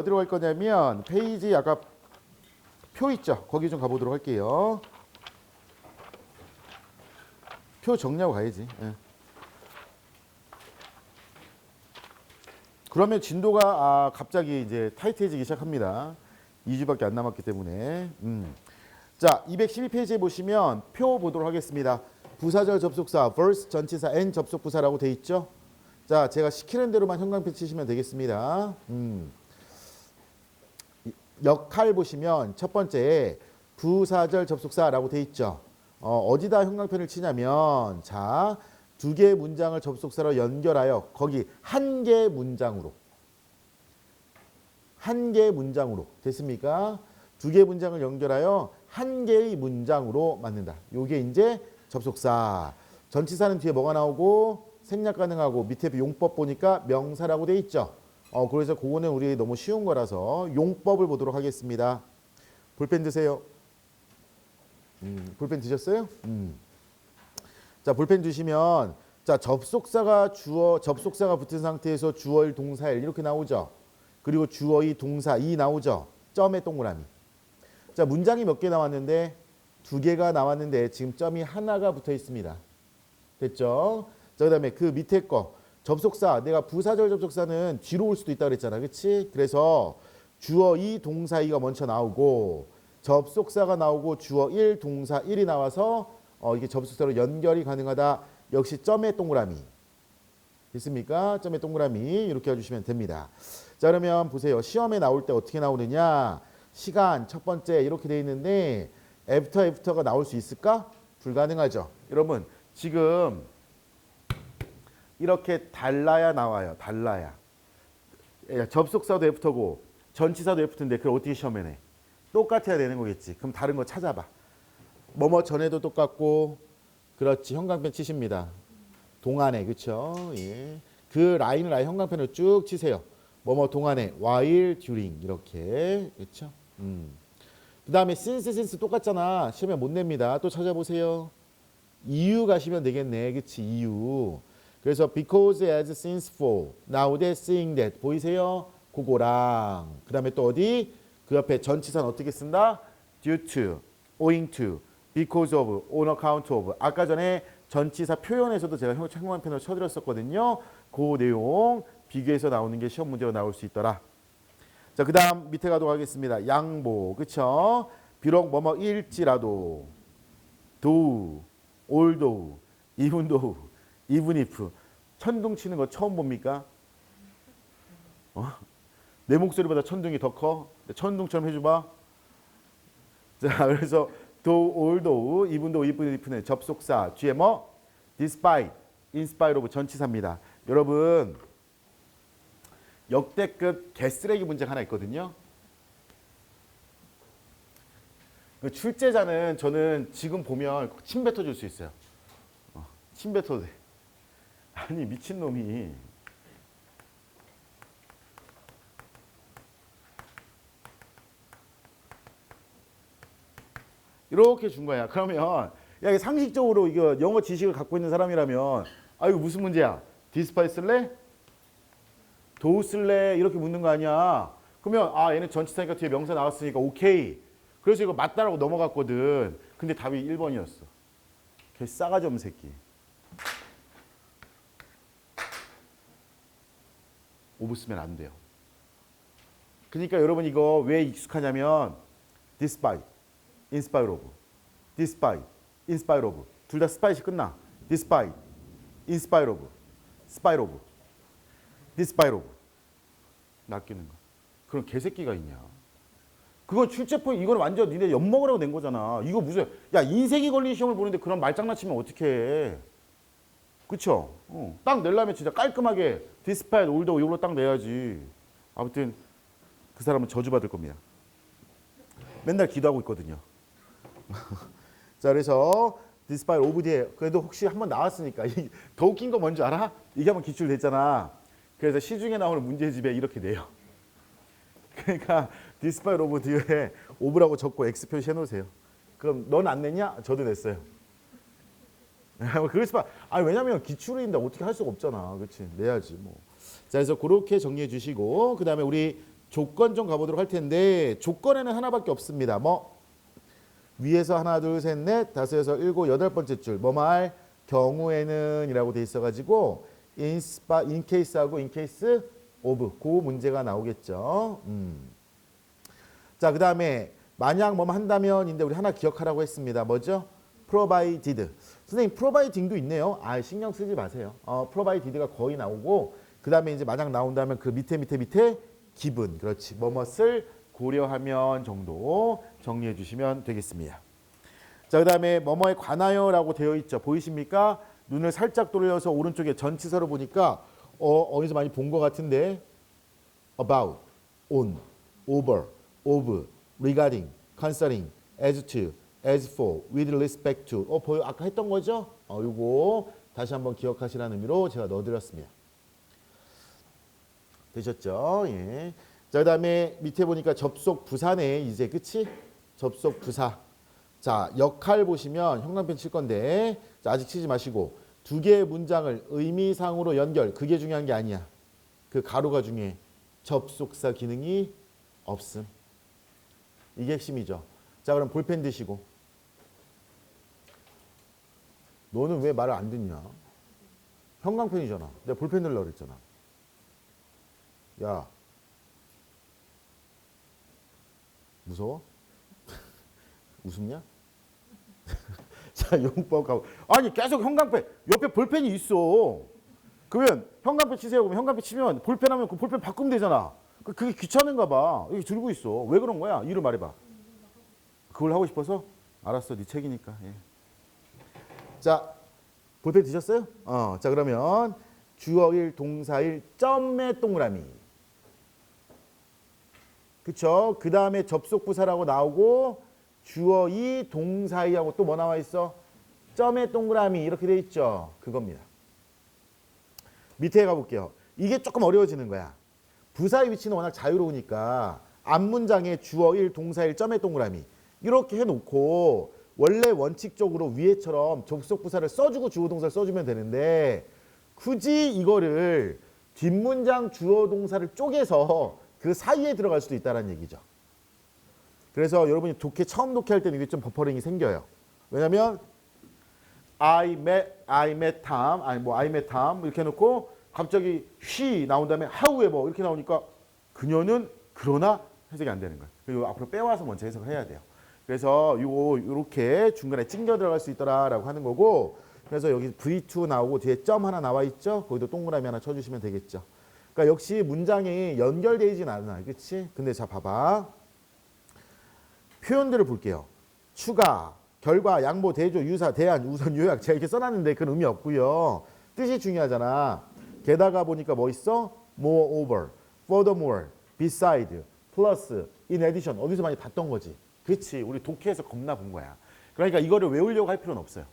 어디로 갈 거냐면 페이지 아까 표 있죠? 거기 좀 가보도록 할게요. 표 정리하고 가야지. 예. 그러면 진도가 아, 갑자기 이제 타이트해지기 시작합니다. 2주밖에 안 남았기 때문에. 음. 자, 212페이지에 보시면 표 보도록 하겠습니다. 부사절 접속사, verse 전치사 and 접속 부사라고 돼 있죠. 자, 제가 시키는 대로만 형광펜 치시면 되겠습니다. 음. 이- 역할 보시면 첫 번째 부사절 접속사라고 돼 있죠. 어, 어디다 형광펜을 치냐면 자, 두 개의 문장을 접속사로 연결하여 거기 한 개의 문장으로 한 개의 문장으로 됐습니까? 두 개의 문장을 연결하여 한 개의 문장으로 만든다. 요게 이제 접속사. 전치사는 뒤에 뭐가 나오고 생략 가능하고 밑에 용법 보니까 명사라고 돼 있죠. 어 그래서 그거는 우리 너무 쉬운 거라서 용법을 보도록 하겠습니다. 볼펜 드세요. 음, 볼펜 드셨어요? 음. 자, 볼펜 주시면 자, 접속사가 주어 접속사가 붙은 상태에서 주어일 동사일 이렇게 나오죠. 그리고 주어의 동사 이 나오죠. 점의 동그라미. 자, 문장이 몇 개 나왔는데 두 개가 나왔는데 지금 점이 하나가 붙어 있습니다. 됐죠? 자, 그다음에 그 밑에 거 접속사 내가 부사절 접속사는 뒤로 올 수도 있다 그랬잖아. 그렇지? 그래서 주어 이 동사 이가 먼저 나오고 접속사가 나오고 주어 일 동사 일이 나와서 어, 이게 접속사로 연결이 가능하다. 역시 점의 동그라미. 됐습니까? 점의 동그라미 이렇게 해주시면 됩니다. 자 그러면 보세요. 시험에 나올 때 어떻게 나오느냐? 시간 첫 번째 이렇게 돼 있는데 애프터 애프터가 나올 수 있을까? 불가능하죠. 여러분 지금 이렇게 달라야 나와요. 달라야. 예, 접속사도 애프터고 전치사도 애프터인데 그걸 어떻게 시험에 내? 똑같아야 되는 거겠지. 그럼 다른 거 찾아봐. 뭐뭐 전에도 똑같고 그렇지 형광펜 치십니다. 동안에 그렇죠. 예. 그 라인을 아예 형광펜으로 쭉 치세요. 뭐뭐 동안에 while during 이렇게 그렇죠. 음. 그 다음에 since since 똑같잖아. 시험에 못 냅니다. 또 찾아보세요. 이유 가시면 되겠네. 그렇지. 이유. 그래서 because as since for now that seeing that 보이세요? 그거랑 그 다음에 또 어디 그 옆에 전치사는 어떻게 쓴다? due to, owing to, because of, on account of. 아까 전에 전치사 표현에서도 제가 형광 펜을 쳐드렸었거든요. 그 내용 비교해서 나오는 게 시험 문제로 나올 수 있더라. 자, 그 다음 밑에 가도록 하겠습니다. 양보, 그쵸? 비록 뭐뭐일지라도, do, although, even though, even if. 천둥 치는 거 처음 봅니까? 어? 내 목소리보다 천둥이 더 커? 천둥처럼 해줘봐. 자, 그래서 do, although, even though, even if는 접속사 뒤에 뭐? despite, in spite of 전치사입니다. 여러분 역대급 개쓰레기 문제가 하나 있거든요. 그 출제자는 저는 지금 보면 침 뱉어줄 수 있어요. 어, 침 뱉어도 돼. 아니 미친 놈이 이렇게 준 거야. 그러면 야 상식적으로 이거 영어 지식을 갖고 있는 사람이라면 아 이거 무슨 문제야? 디스파이 쓸래? 도우 쓸래? 이렇게 묻는 거 아니야. 그러면 아 얘는 전치사니까 뒤에 명사 나왔으니까 오케이. 그래서 이거 맞다라고 넘어갔거든. 근데 답이 1번이었어. 걔 싸가지 없는 새끼. 오브 쓰면 안 돼요. 그러니까 여러분 이거 왜 익숙하냐면 despite, in spite of, despite, in spite of 둘 다 스파이시 끝나. despite, in spite of, spite of, despite of 낚이는 거. 그런 개새끼가 있냐? 그건 출제폰 이건 완전 니네 엿먹으라고 낸 거잖아. 이거 무슨 야 인생이 걸린 시험을 보는데 그런 말장난치면 어떻게 해? 그쵸? 어. 딱 내려면 진짜 깔끔하게 디스파이드 올더 이걸로 딱 내야지. 아무튼 그 사람은 저주받을 겁니다. 맨날 기도하고 있거든요. 자 그래서 디스파이드 오브 뒤에 그래도 혹시 한번 나왔으니까 이- 더 웃긴 거 뭔지 알아? 이게 한번 기출됐잖아. 그래서 시중에 나오는 문제집에 이렇게 내요. 그러니까 디스파이드 오브 뒤에 오브라고 적고 X 표시해 놓으세요. 그럼 넌 안 냈냐? 저도 냈어요. 그럴 수밖. 아 왜냐면 기출인데 어떻게 할 수가 없잖아. 그렇지? 내야지 뭐. 자 그래서 그렇게 정리해 주시고 그 다음에 우리 조건 좀 가보도록 할 텐데 조건에는 하나밖에 없습니다. 뭐 위에서 하나 둘 셋 넷 다섯 여섯 일곱 여덟 번째 줄 뭐 말 경우에는 이라고 돼 있어가지고 case하고 in case of 그 문제가 나오겠죠. 음. 자 그 다음에 만약 뭐뭐 한다면인데 우리 하나 기억하라고 했습니다. 뭐죠? Provided. 선생님 providing도 있네요. 아 신경 쓰지 마세요. 어, provided가 거의 나오고 그 다음에 이제 만약 나온다면 그 밑에 밑에 밑에 기분 그렇지 뭐뭇을 고려하면 정도 정리해 주시면 되겠습니다. 자 그 다음에 뭐뭐에 관하여라고 되어 있죠. 보이십니까? 눈을 살짝 돌려서 오른쪽에 전치사로 보니까 어, 어디서 많이 본 것 같은데 about, on, over, of, regarding, concerning, as to, as for, with respect to. 어 보여 아까 했던 거죠? 어 요거 다시 한번 기억하시라는 의미로 제가 넣어드렸습니다. 되셨죠? 예. 자 그 다음에 밑에 보니까 접속 부사네 이제 그치? 접속 부사. 자 역할 보시면 형광펜 칠 건데 자, 아직 치지 마시고 두 개의 문장을 의미상으로 연결 그게 중요한 게 아니야. 그 가로가 중요해. 접속사 기능이 없음. 이게 핵심이죠. 자 그럼 볼펜 드시고. 너는 왜 말을 안 듣냐? 형광펜이잖아. 내가 볼펜 들려고 그랬잖아. 야. 무서워? 웃음냐? 자, 용법 가고. 아니, 계속 형광펜. 옆에 볼펜이 있어. 그러면 형광펜 치세요. 그러면 형광펜 치면 볼펜 하면 그 볼펜 바꾸면 되잖아. 그- 그게 귀찮은가 봐. 여기 들고 있어. 왜 그런 거야? 이유를 말해봐. 그걸 하고 싶어서? 알았어. 네 책이니까. 예. 자, 볼펜 드셨어요? 어, 자 그러면 주어일, 동사일, 점의 동그라미. 그쵸? 그 다음에 접속부사라고 나오고 주어이, 동사이하고 또 뭐 나와 있어? 점의 동그라미 이렇게 돼 있죠? 그겁니다. 밑에 가볼게요. 이게 조금 어려워지는 거야. 부사의 위치는 워낙 자유로우니까 앞문장에 주어일, 동사일, 점의 동그라미 이렇게 해놓고 원래 원칙적으로 위에처럼 접속 부사를 써주고 주어 동사를 써주면 되는데 굳이 이거를 뒷문장 주어 동사를 쪼개서 그 사이에 들어갈 수도 있다는 얘기죠. 그래서 여러분이 독해 처음 독해할 때는 이게 좀 버퍼링이 생겨요. 왜냐하면 I met, I met Tom, 아니 뭐 I met Tom 이렇게 해놓고 갑자기 she 나온 다음에 however 이렇게 나오니까 그녀는 그러나 해석이 안 되는 거예요. 그리고 앞으로 빼와서 먼저 해석을 해야 돼요. 그래서 요거 요렇게 중간에 찡겨 들어갈 수 있더라라고 하는 거고 그래서 여기 V2 나오고 뒤에 점 하나 나와 있죠. 거기도 동그라미 하나 쳐주시면 되겠죠. 그러니까 역시 문장이 연결되진 않아, 그렇지? 근데 자 봐봐. 표현들을 볼게요. 추가, 결과, 양보, 대조, 유사, 대안, 우선, 요약 제가 이렇게 써놨는데 그런 의미 없고요. 뜻이 중요하잖아. 게다가 보니까 뭐 있어? moreover, furthermore, beside, plus, in addition 어디서 많이 봤던 거지. 그렇지. 우리 독해에서 겁나 본 거야. 그러니까 이거를 외우려고 할 필요는 없어요.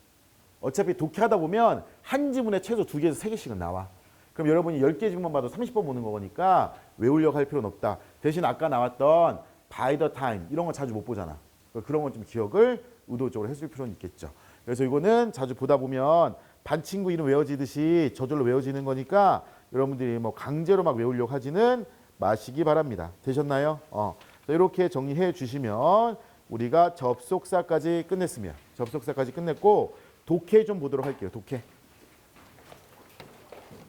어차피 독해하다 보면 한 지문에 최소 두 개에서 세 개씩은 나와. 그럼 여러분이 10개 지문만 봐도 30번 보는 거니까 외우려고 할 필요는 없다. 대신 아까 나왔던 by the time 이런 건 자주 못 보잖아. 그런 건 좀 기억을 의도적으로 해줄 필요는 있겠죠. 그래서 이거는 자주 보다 보면 반 친구 이름 외워지듯이 저절로 외워지는 거니까 여러분들이 뭐 강제로 막 외우려고 하지는 마시기 바랍니다. 되셨나요? 어. 자, 이렇게 정리해 주시면 우리가 접속사까지 끝냈습니다. 접속사까지 끝냈고 독해 좀 보도록 할게요. 독해.